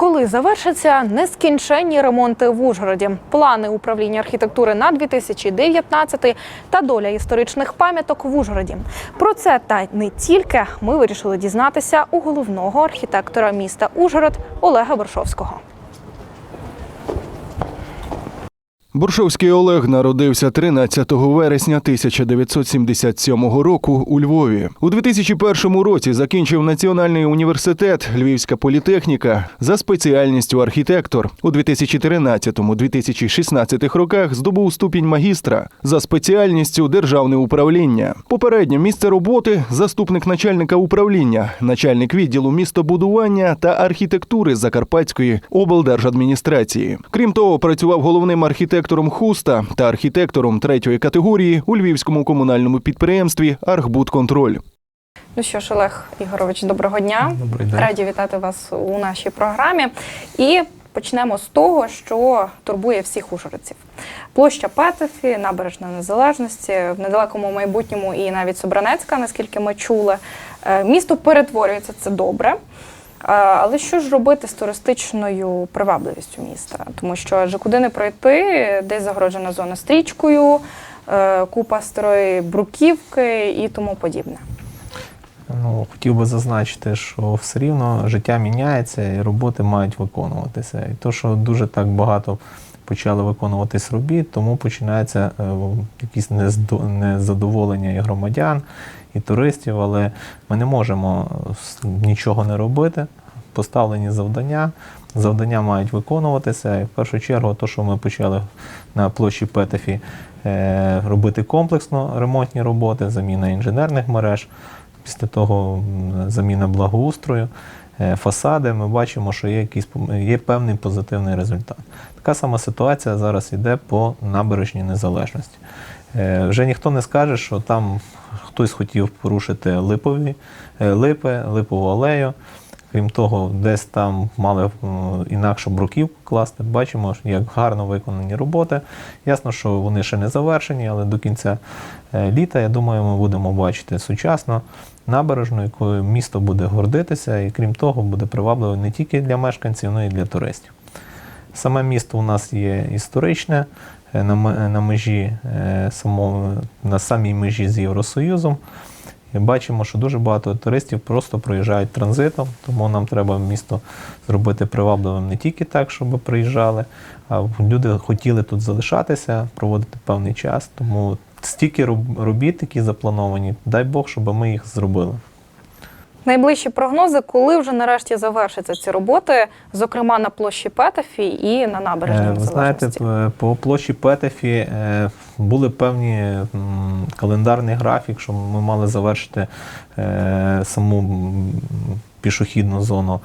Коли завершаться нескінченні ремонти в Ужгороді, плани управління архітектури на 2019 та доля історичних пам'яток в Ужгороді. Про це та не тільки ми вирішили дізнатися у головного архітектора міста Ужгород Олега Боршовського. Буршовський Олег народився 13 вересня 1977 року у Львові. У 2001 році закінчив Національний університет Львівська політехніка за спеціальністю архітектор. У 2013-2016 роках здобув ступінь магістра за спеціальністю державне управління. Попереднє місце роботи заступник начальника управління, начальник відділу містобудування та архітектури Закарпатської облдержадміністрації. Крім того, працював головним архітектором хуста та архітектором третьої категорії у львівському комунальному підприємстві Архбудконтроль. Ну що ж, Олег Ігорович, доброго дня. Добрий день. Раді вітати вас у нашій програмі. І почнемо з того, що турбує всіх ужгородців. Площа Петефі, набережна незалежності, в недалекому майбутньому і навіть Собранецька, наскільки ми чули. Е, Місто перетворюється, це добре. Але що ж робити з туристичною привабливістю міста? Тому що адже куди не пройти, десь загороджена зона стрічкою, е, купа старої бруківки і тому подібне. Ну, хотів би зазначити, що все рівно життя міняється і роботи мають виконуватися. І то, що дуже так багато почали виконуватись робіт, тому починається е, якісь незадоволення і громадян, і туристів, але ми не можемо нічого не робити. Поставлені завдання, завдання мають виконуватися. І в першу чергу, то, що ми почали на площі Петефі е, робити комплексно ремонтні роботи, заміна інженерних мереж, після того заміна благоустрою, е, фасади, ми бачимо, що є, якийсь, є певний позитивний результат. Така сама ситуація зараз йде по набережній незалежності. Е, Вже ніхто не скаже, що там хтось хотів порушити липові, е, липи, липову алею. Крім того, десь там мали м, інакшу бруківку класти. Бачимо, як гарно виконані роботи. Ясно, що вони ще не завершені, але до кінця е, літа, я думаю, ми будемо бачити сучасну набережну, якою місто буде гордитися, і крім того, буде привабливо не тільки для мешканців, але й для туристів. Саме місто у нас є історичне, е, на, на межі е, на самій межі з Євросоюзом. І бачимо, що дуже багато туристів просто проїжджають транзитом, тому нам треба місто зробити привабливим не тільки так, щоб приїжджали, а люди хотіли тут залишатися, проводити певний час. Тому стільки робіт, які заплановані, дай Бог, щоб ми їх зробили. Найближчі прогнози, коли вже нарешті завершаться ці роботи, зокрема на площі Петефі і на набережній Е, Ви знаєте, по площі Петефі е, були певні календарний графік, що ми мали завершити е, саму пішохідну зону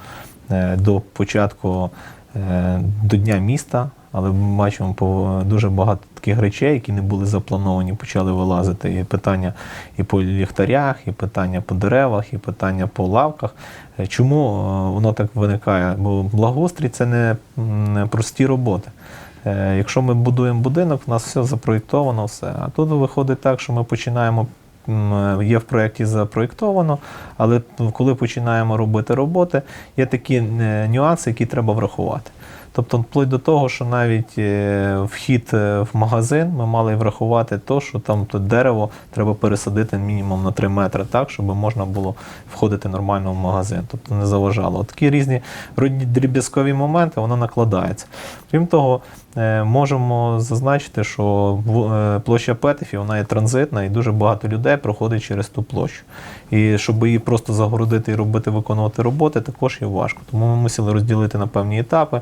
е, до початку е, до Дня міста. Але ми бачимо по дуже багато таких речей, які не були заплановані, почали вилазити. І питання і по ліхтарях, і питання по деревах, і питання по лавках. Е, Чому е, воно так виникає? Бо благоустрій це не, прості роботи. Е, Якщо ми будуємо будинок, у нас все запроєктовано, все. А тут виходить так, що ми починаємо. Є в проєкті запроєктовано, але коли починаємо робити роботи, є такі нюанси, які треба врахувати. Тобто, вплоть до того, що навіть е, вхід е, в магазин ми мали врахувати то, що там то дерево треба пересадити мінімум на 3 метри, так, щоб можна було входити нормально в магазин, тобто не заважало. Такі різні дріб'язкові моменти, воно накладається. Крім того, можемо зазначити, що е, площа Петефі вона є транзитна і дуже багато людей проходить через ту площу. І щоб її просто загородити і робити, виконувати роботи, також є важко. Тому ми мусили розділити на певні етапи,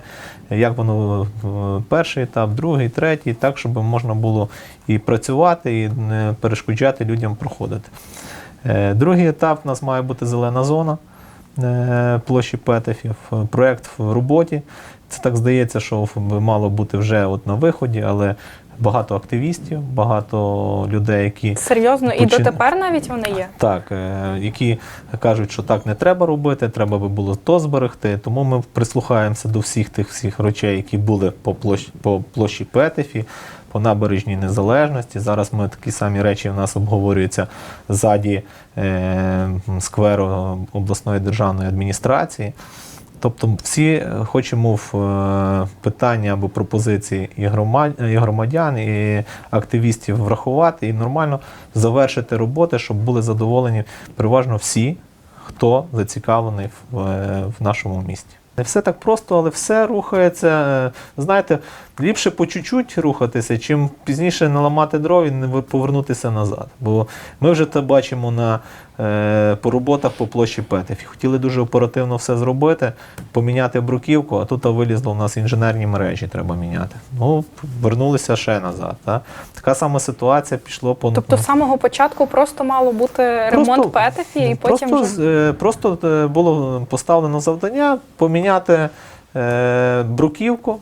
як воно е, перший етап, другий, третій, так, щоб можна було і працювати, і не перешкоджати людям проходити. Е, Другий етап у нас має бути зелена зона е, площі Петефів. Проєкт в роботі. Це так здається, що мало бути вже от на виході, але багато активістів, багато людей, які Серйозно, і дотепер навіть вони є. так, е, які кажуть, що так не треба робити, треба би було то зберегти. Тому ми прислухаємося до всіх тих всіх речей, які були по площі, по площі Петефі, по набережній незалежності. Зараз ми такі самі речі в нас обговорюються ззаді е, скверу обласної державної адміністрації. Тобто всі е, хочемо в е, питання або пропозиції і громадян, і активістів врахувати і нормально завершити роботи, щоб були задоволені переважно всі, хто зацікавлений в, е, нашому місті. Не все так просто, але все рухається. Знаєте, ліпше по чуть-чуть рухатися, чим пізніше наламати дров і не повернутися назад. Бо ми вже це бачимо на, е, по роботах по площі Петефі. Хотіли дуже оперативно все зробити, поміняти бруківку, а тут вилізло у нас інженерні мережі, треба міняти. Ну, вернулися ще назад. Так? Така сама ситуація пішла по Тобто з самого початку просто мало бути ремонт Петефі, і потім просто, вже... е, просто е, було поставлено завдання поміняти е, бруківку,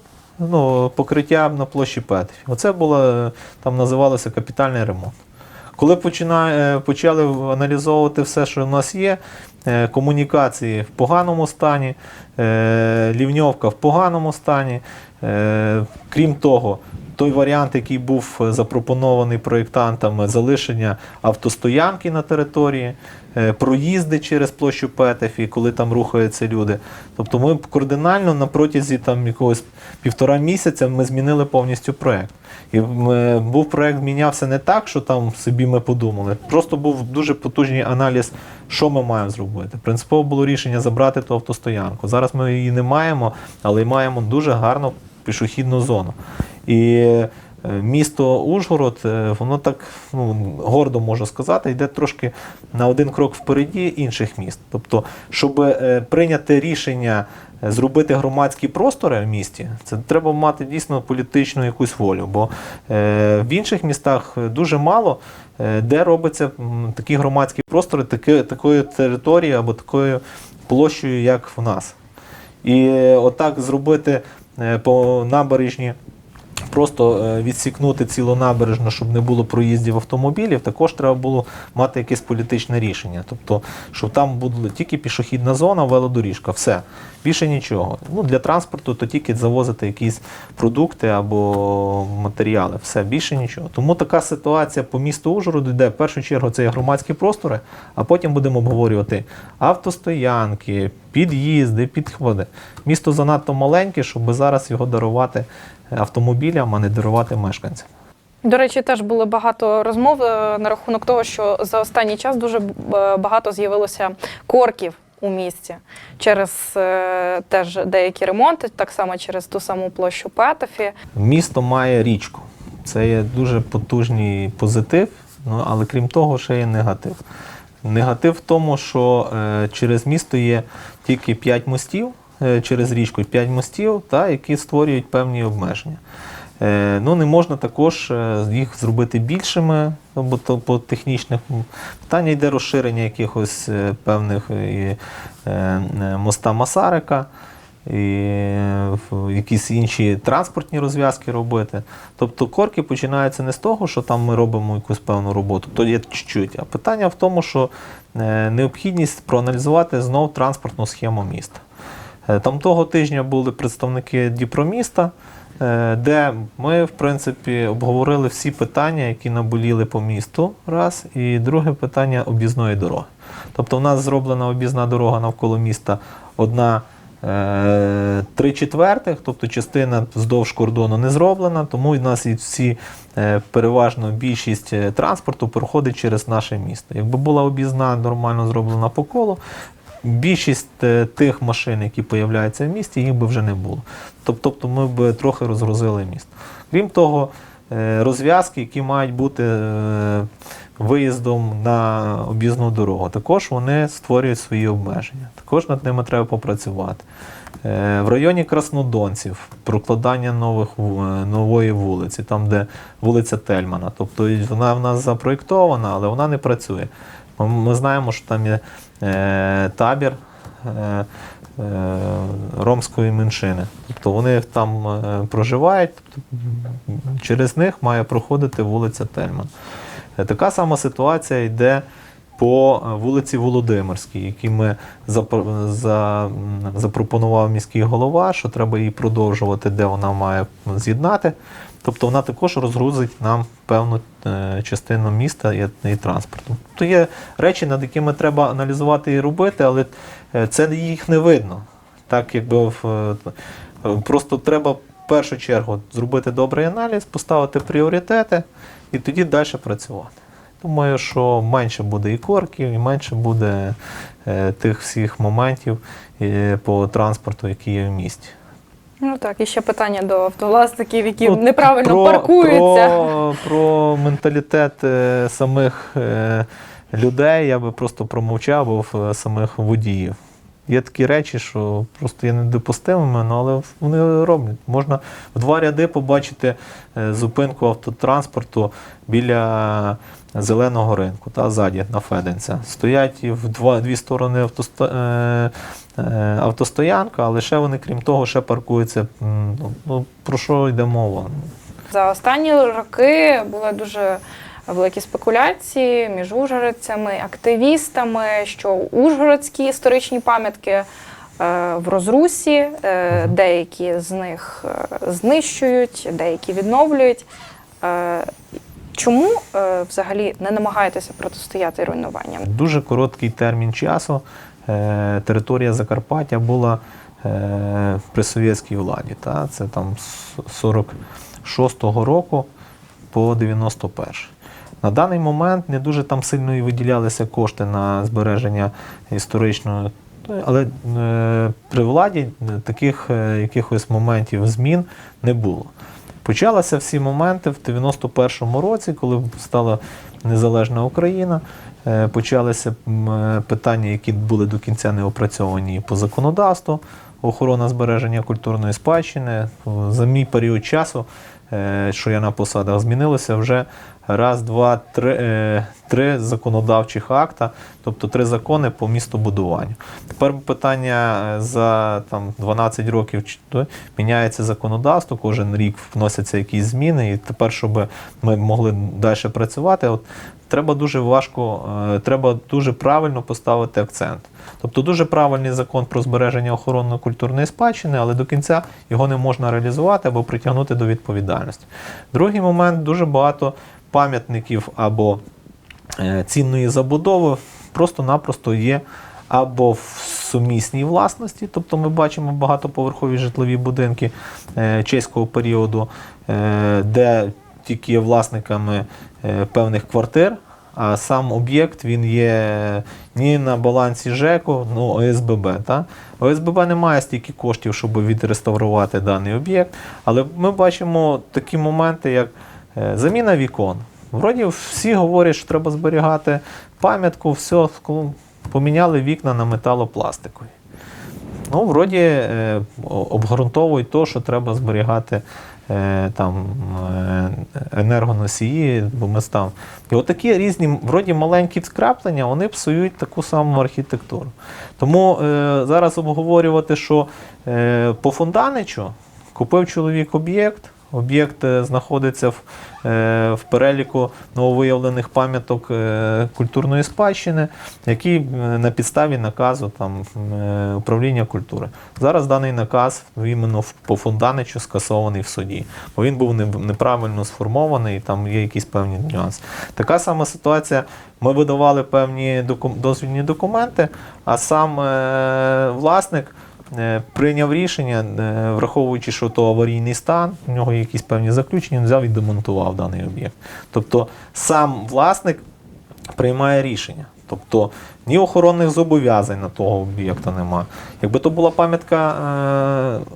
ну, покриття на площі Петрів. Оце було, там називалося капітальний ремонт. Коли починає, е, почали аналізовувати все, що в нас є, е, комунікації в поганому стані, е, лівньовка в поганому стані. Крім того, той варіант, який був запропонований проєктантами, залишення автостоянки на території, е, проїзди через площу Петефі, коли там рухаються люди. Тобто ми кардинально на протязі там якогось півтора місяця ми змінили повністю проєкт. І був проєкт мінявся не так, що там собі ми подумали. Просто був дуже потужний аналіз, що ми маємо зробити. Принципово було рішення забрати ту автостоянку. Зараз ми її не маємо, але маємо дуже гарну пішохідну зону. І е, місто Ужгород, е, воно так ну, гордо можу сказати, йде трошки на один крок впереді інших міст. Тобто, щоб е, прийняти рішення зробити громадські простори в місті, це треба мати дійсно політичну якусь волю. Бо в інших містах дуже мало де робиться такі громадські простори, таки, такої території або такою площею, як в нас. І отак зробити по набережні, просто е, відсікнути цілу набережну, щоб не було проїздів автомобілів, також треба було мати якесь політичне рішення. Тобто, щоб там була тільки пішохідна зона, велодоріжка, все. Більше нічого. Ну, для транспорту то тільки завозити якісь продукти або матеріали. Все, більше нічого. Тому така ситуація по місту Ужгороду йде. В першу чергу це є громадські простори, а потім будемо обговорювати автостоянки, під'їзди, підходи. Місто занадто маленьке, щоб зараз його дарувати автомобілям, а не дарувати мешканцям. До речі, теж було багато розмов е, на рахунок того, що за останній час дуже багато з'явилося корків у місті через е, теж деякі ремонти, так само через ту саму площу Петефі. Місто має річку. Це є дуже потужний позитив, ну, але крім того, ще є негатив. Негатив в тому, що е, через місто є тільки 5 мостів, е, через річку 5 мостів, та, які створюють певні обмеження. Е, ну, не можна також е, їх зробити більшими, ну, бо то по технічних м, питання йде розширення якихось е, певних і, моста Масарика і якісь інші транспортні розв'язки робити. Тобто корки починаються не з того, що там ми робимо якусь певну роботу, то є чуть-чуть, а питання в тому, що необхідність проаналізувати знов транспортну схему міста. Там того тижня були представники Діпроміста, е, де ми, в принципі, обговорили всі питання, які наболіли по місту. Раз, і друге питання об'їзної дороги. Тобто, в нас зроблена об'їзна дорога навколо міста одна. е, Три четвертих, тобто частина вздовж кордону не зроблена, тому в нас і всі е, переважно більшість е, транспорту проходить через наше місто. Якби була об'їзна нормально зроблена по колу, більшість е, тих машин, які появляються в місті, їх би вже не було. Тобто ми б трохи розгрузили місто. Крім того, е, розв'язки, які мають бути е, виїздом на об'їзну дорогу, також вони створюють свої обмеження. Також над ними треба попрацювати. В районі Краснодонців прокладання нових, нової вулиці, там, де вулиця Тельмана. Тобто вона в нас запроєктована, але вона не працює. Ми- знаємо, що там є е, табір е, е, ромської меншини. Тобто вони там проживають, тобто, через них має проходити вулиця Тельман. Така сама ситуація йде по е, вулиці Володимирській, які ми запропонував міський голова, що треба її продовжувати, де вона має з'єднати. Тобто вона також розгрузить нам певну е, частину міста і, транспорту. То є речі, над якими треба аналізувати і робити, але е, це їх не видно. Так, якби просто треба в першу чергу зробити добрий аналіз, поставити пріоритети і тоді далі працювати. Думаю, що менше буде і корків, і менше буде е, тих всіх моментів е, по транспорту, які є в місті. Ну так, і ще питання до автовласників, які Ну, неправильно про, паркуються. Про, про менталітет е, самих людей я би просто промовчав, або самих водіїв. Є такі речі, що просто є недопустимими, ну, але вони роблять. Можна в два ряди побачити е, зупинку автотранспорту біля зеленого ринку, та ззаді на Феденця. Стоять в два, дві сторони автосто, е, е, автостоянка, а лише вони, крім того, ще паркуються. Ну, ну, про що йде мова? За останні роки були дуже великі спекуляції між ужгородцями, активістами, що ужгородські історичні пам'ятки е, в розрусі, е, деякі з них е, знищують, деякі відновлюють. Чому взагалі не намагаєтеся протистояти руйнуванням? Дуже короткий термін часу. Територія Закарпаття була при совєтській владі. Це там з 46-го року по 91 На даний момент не дуже там сильно і виділялися кошти на збереження історичного. Але е, при владі таких е, якихось моментів змін не було. Почалися всі моменти в 91-му році, коли стала незалежна Україна. Е, Почалися е, питання, які були до кінця не опрацьовані по законодавству, охорона збереження культурної спадщини. За мій період часу, е, що я на посадах, змінилося вже раз, два, три, е, три законодавчих акта, тобто три закони по містобудуванню. Тепер питання е, за там, 12 років чи то міняється законодавство, кожен рік вносяться якісь зміни, і тепер, щоб ми могли далі працювати, от, треба дуже важко, е, треба дуже правильно поставити акцент. Тобто дуже правильний закон про збереження охоронно-культурної спадщини, але до кінця його не можна реалізувати або притягнути до відповідальності. Другий момент дуже багато пам'ятників або е, цінної забудови просто-напросто є або в сумісній власності, тобто ми бачимо багатоповерхові житлові будинки е, чеського періоду, е, де тільки є власниками певних квартир, а сам об'єкт він є ні на балансі ЖЕКу, ну ОСББ. Та? ОСББ не має стільки коштів, щоб відреставрувати даний об'єкт, але ми бачимо такі моменти, як заміна вікон. Вроді всі говорять, що треба зберігати пам'ятку, все, поміняли вікна на металопластикові. Ну, вроді е, обґрунтовують то, що треба зберігати е, там, е, енергоносії, бо ми став. І отакі різні, вроді маленькі скраплення, вони псують таку саму архітектуру. Тому е, зараз обговорювати, що е, по Фонданичу купив чоловік об'єкт. Об'єкт е, знаходиться в, е, в переліку нововиявлених пам'яток е, культурної спадщини, який на підставі наказу там, управління культури. Зараз даний наказ іменно по Фонданичу скасований в суді, бо він був неправильно сформований, і там є якісь певні нюанси. Така сама ситуація. Ми видавали певні дозвільні документи, а сам власник. Е, Прийняв рішення, е, враховуючи, що то аварійний стан, у нього якісь певні заключення, він взяв і демонтував даний об'єкт. Тобто сам власник приймає рішення. Тобто ні охоронних зобов'язань на того об'єкта нема. Якби то була пам'ятка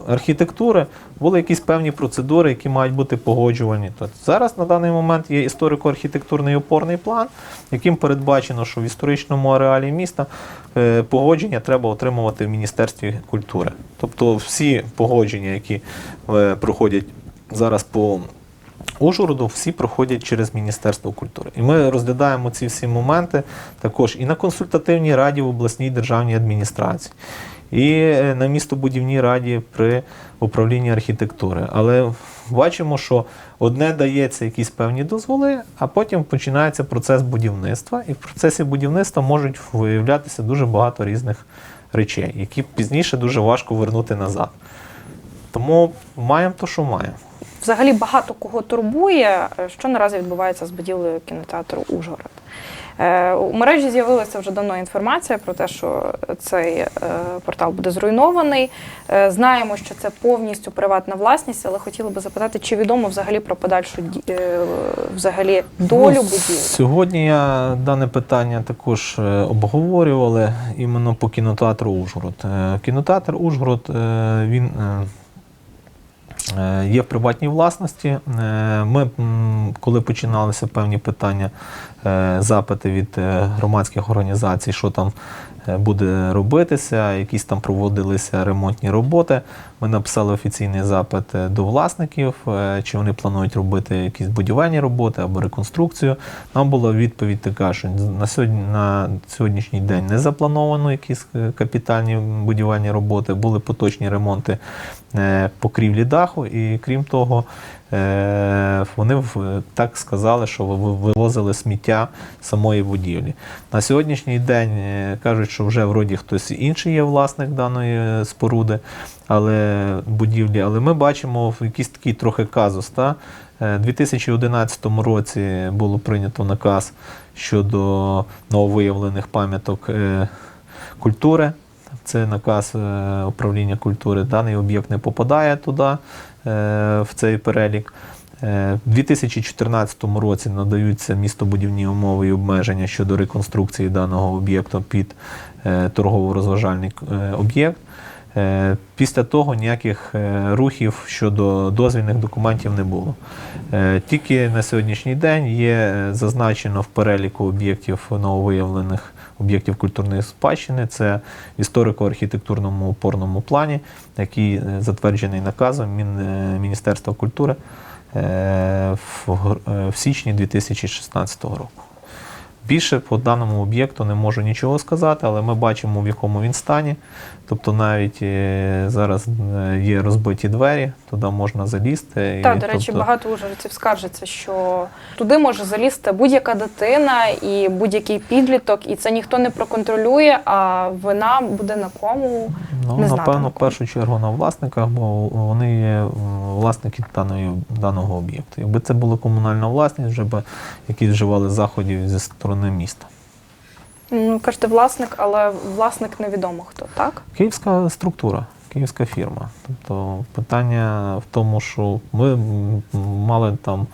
е, архітектури, були якісь певні процедури, які мають бути погоджувані. Тобто зараз на даний момент є історико-архітектурний опорний план, яким передбачено, що в історичному ареалі міста е, погодження треба отримувати в Міністерстві культури. Тобто всі погодження, які е, проходять зараз по Ужгороду всі проходять через Міністерство культури. І ми розглядаємо ці всі моменти також і на консультативній раді в обласній державній адміністрації, і е, на містобудівній раді при управлінні архітектури. Але бачимо, що одне дається якісь певні дозволи, а потім починається процес будівництва, і в процесі будівництва можуть виявлятися дуже багато різних речей, які пізніше дуже важко вернути назад. Тому маємо то, що маємо. Взагалі багато кого турбує, що наразі відбувається з будівлею кінотеатру Ужгород. Е, У мережі з'явилася вже давно інформація про те, що цей е, портал буде зруйнований. Е, Знаємо, що це повністю приватна власність, але хотіли би запитати, чи відомо взагалі про подальшу взагалі долю Ну, будівлі. Сьогодні я дане питання також обговорювали іменно по кінотеатру Ужгород. Кінотеатр Ужгород він є в приватній власності. Е, Ми, коли починалися певні питання, е, запити від е, громадських організацій, що там е, буде робитися, якісь там проводилися ремонтні роботи. Ми написали офіційний запит е, до власників, е, чи вони планують робити якісь будівельні роботи або реконструкцію. Нам була відповідь така, що на сьогодні на сьогоднішній день не заплановано якісь е, капітальні будівельні роботи, були поточні ремонти е, покрівлі даху, і крім того, е, вони так сказали, що вивозили сміття самої будівлі. На сьогоднішній день е, кажуть, що вже вроді хтось інший є власник даної е, споруди, але будівлі. Але ми бачимо якийсь такий трохи казус. Та? Е, У 2011 році було прийнято наказ щодо нововиявлених пам'яток е, культури. Це наказ е, управління культури. Даний об'єкт не попадає туди, е, в цей перелік. У В 2014 році надаються містобудівні умови і обмеження щодо реконструкції даного об'єкту під е, торгово-розважальний е, об'єкт. Е, Після того ніяких е, рухів щодо дозвільних документів не було. Е, Тільки на сьогоднішній день є зазначено в переліку об'єктів нововиявлених об'єктів культурної спадщини. Це в історико-архітектурному опорному плані, який затверджений наказом Міністерства культури в січні 2016 року. Більше по даному об'єкту не можу нічого сказати, але ми бачимо, в якому він стані. Тобто навіть е, зараз е, є розбиті двері, туди можна залізти. Так, І, до речі, тобто, багато ужгородців скаржаться, що туди може залізти будь-яка дитина і будь-який підліток, і це ніхто не проконтролює, а вина буде на кому. Ну, не знати напевно, на в першу чергу на власниках, бо вони є власники даної, даного об'єкту. Якби це була комунальна власність, вже б які вживали заходів зі сторони міста. Ну, кажете, власник, але власник невідомо хто, так? Київська структура, київська фірма. Тобто питання в тому, що ми мали там,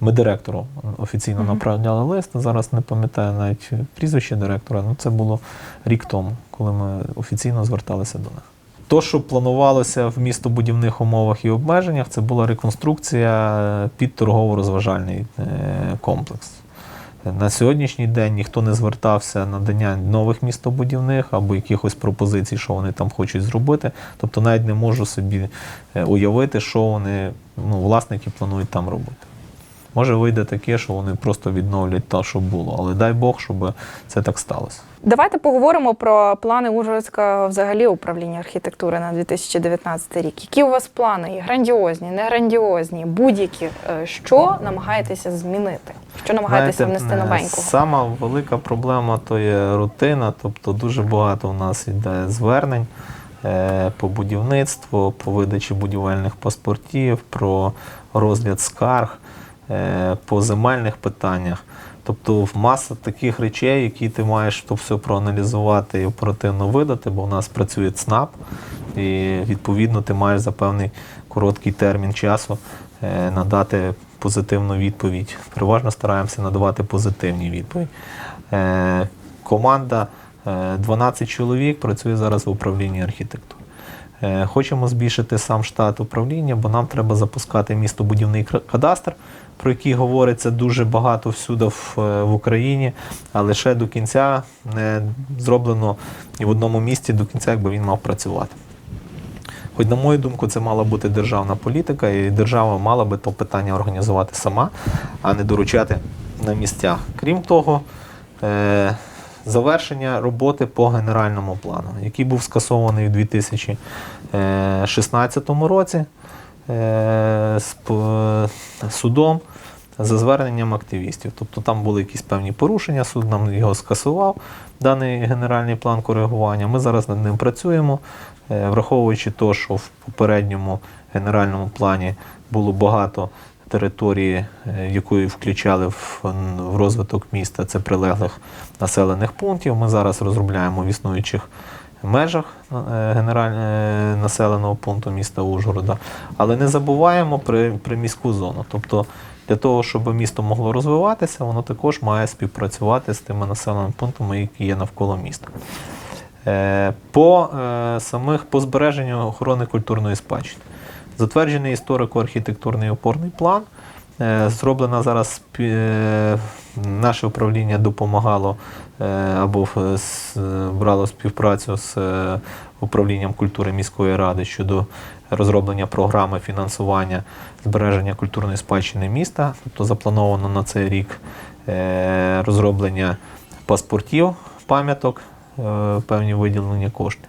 ми директору офіційно направляли лист. Зараз не пам'ятаю навіть прізвище директора. Ну це було рік тому, коли ми офіційно зверталися до них. То, що планувалося в містобудівних умовах і обмеженнях, це була реконструкція під торгово-розважальний е, комплекс. На сьогоднішній день ніхто не звертався на надання нових містобудівних або якихось пропозицій, що вони там хочуть зробити. Тобто навіть не можу собі е, уявити, що вони, ну, власники планують там робити. Може вийде таке, що вони просто відновлять те, що було, але дай Бог, щоб це так сталося. Давайте поговоримо про плани Ужгородського взагалі управління архітектури на 2019 рік. Які у вас плани? Грандіозні, не грандіозні, будь-які. Е, Що намагаєтеся змінити? Що намагаєтеся Знаєте, внести е, новенького? Сама велика проблема то є рутина, тобто дуже багато у нас йде звернень е, по будівництву, по видачі будівельних паспортів, про розгляд скарг, по земельних питаннях. Тобто маса таких речей, які ти маєш то все проаналізувати і оперативно видати, бо в нас працює ЦНАП, і відповідно ти маєш за певний короткий термін часу е, надати позитивну відповідь. Переважно стараємося надавати позитивні відповіді. Е, Команда е, 12 чоловік працює зараз в управлінні архітектури. Е, Хочемо збільшити сам штат управління, бо нам треба запускати містобудівний кадастр, про який говориться дуже багато всюди в, е, Україні, але ще до кінця не зроблено і в одному місці до кінця, якби він мав працювати. Хоч, на мою думку, це мала бути державна політика, і держава мала би то питання організувати сама, а не доручати на місцях. Крім того, е, завершення роботи по генеральному плану, який був скасований у 2016 році е, судом за зверненням активістів. Тобто там були якісь певні порушення, суд нам його скасував, даний генеральний план коригування. Ми зараз над ним працюємо, е, враховуючи те, що в попередньому генеральному плані було багато території, е, якої включали в, розвиток міста, це прилеглих населених пунктів. Ми зараз розробляємо в існуючих межах е, е, населеного пункту міста Ужгорода. Але не забуваємо при, при міську зону. Тобто для того, щоб місто могло розвиватися, воно також має співпрацювати з тими населеними пунктами, які є навколо міста. По самих по збереженню охорони культурної спадщини. Затверджений історико-архітектурний опорний план. Е, Зроблена зараз е, наше управління допомагало е, або брало співпрацю з управлінням культури міської ради щодо розроблення програми фінансування збереження культурної спадщини міста. Тобто заплановано на цей рік розроблення паспортів, пам'яток, певні виділені кошти.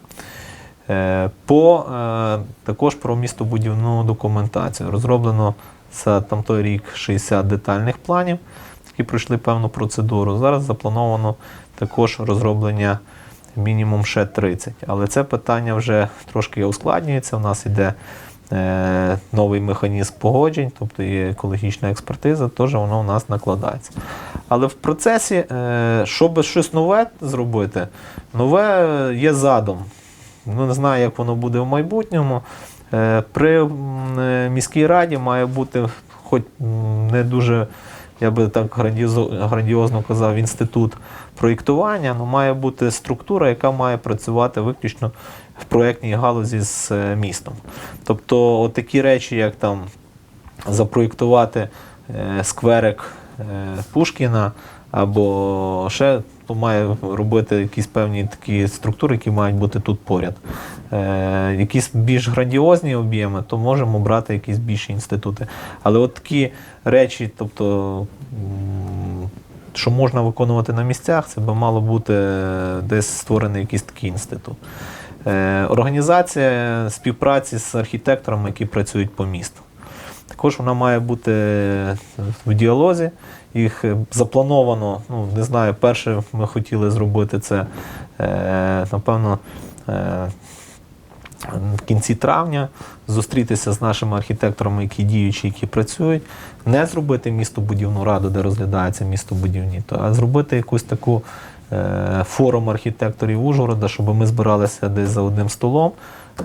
Е, По е, також про містобудівну документацію. Розроблено за там той рік 60 детальних планів, які пройшли певну процедуру. Зараз заплановано також розроблення мінімум ще 30. Але це питання вже трошки ускладнюється. У нас іде е, новий механізм погоджень, тобто є екологічна експертиза, теж воно у нас накладається. Але в процесі, щоб щось нове зробити, нове є задум. Ну, не знаю, як воно буде в майбутньому. Е, При е, міській раді має бути, хоч не дуже, я би так грандіозно, казав, інститут проєктування, але має бути структура, яка має працювати виключно в проєктній галузі з е, містом. Тобто, от такі речі, як там запроєктувати скверик Пушкіна або ще то має робити якісь певні такі структури, які мають бути тут поряд. Е, якісь більш грандіозні об'єми, то можемо брати якісь більші інститути. Але от такі речі, тобто, що можна виконувати на місцях, це би мало бути десь створений якийсь такий інститут. Е, організація співпраці з архітекторами, які працюють по місту. Також вона має бути в діалозі. Їх е, заплановано, ну не знаю, перше ми хотіли зробити це, е, напевно, е, в кінці травня зустрітися з нашими архітекторами, які діючі, які працюють, не зробити містобудівну раду, де розглядається містобудівні, то, а зробити якусь таку е, форум архітекторів Ужгорода, щоб ми збиралися десь за одним столом,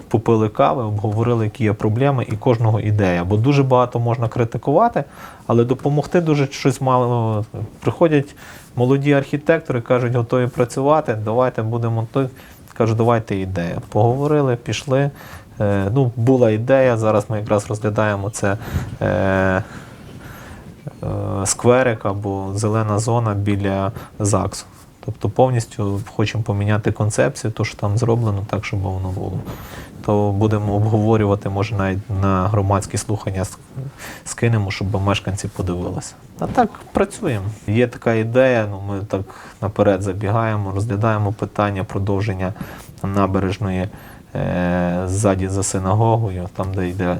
попили кави, обговорили, які є проблеми, і кожного ідея. Бо дуже багато можна критикувати, але допомогти дуже щось мало. Приходять молоді архітектори, кажуть, готові працювати, давайте будемо. Кажу, давайте ідея. Поговорили, пішли. Е, ну, була ідея. Зараз ми якраз розглядаємо це е, е, скверик або зелена зона біля ЗАГСу. Тобто повністю хочемо поміняти концепцію, то що там зроблено, так, щоб воно було. То будемо обговорювати, може навіть на громадські слухання скинемо, щоб мешканці подивилися. А так працюємо. Є така ідея, ну ми так наперед забігаємо, розглядаємо питання продовження набережної е, ззаді за синагогою, там, де йде е,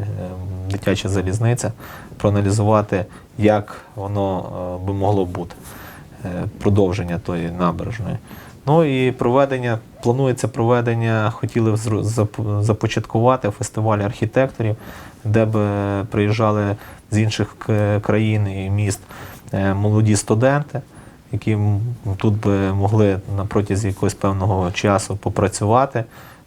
дитяча залізниця, проаналізувати, як воно е, би могло бути продовження тої набережної. Ну і проведення, планується проведення, хотіли започаткувати фестиваль архітекторів, де б е, приїжджали з інших країн і міст е, молоді студенти, які тут би могли на протязі якогось певного часу попрацювати,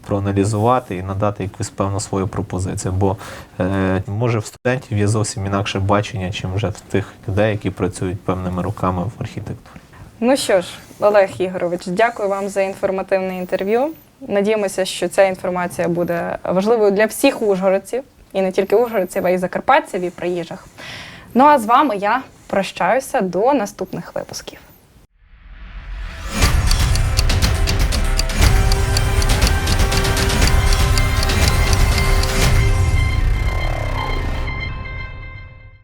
проаналізувати і надати якусь певну свою пропозицію. Бо е, може в студентів є зовсім інакше бачення, чим вже в тих людей, які працюють певними руками в архітектурі. Ну що ж, Олег Ігорович, дякую вам за інформативне інтерв'ю. Надіємося, що ця інформація буде важливою для всіх ужгородців, і не тільки ужгородців, а й закарпатців і приїжджих. Ну а з вами я прощаюся до наступних випусків.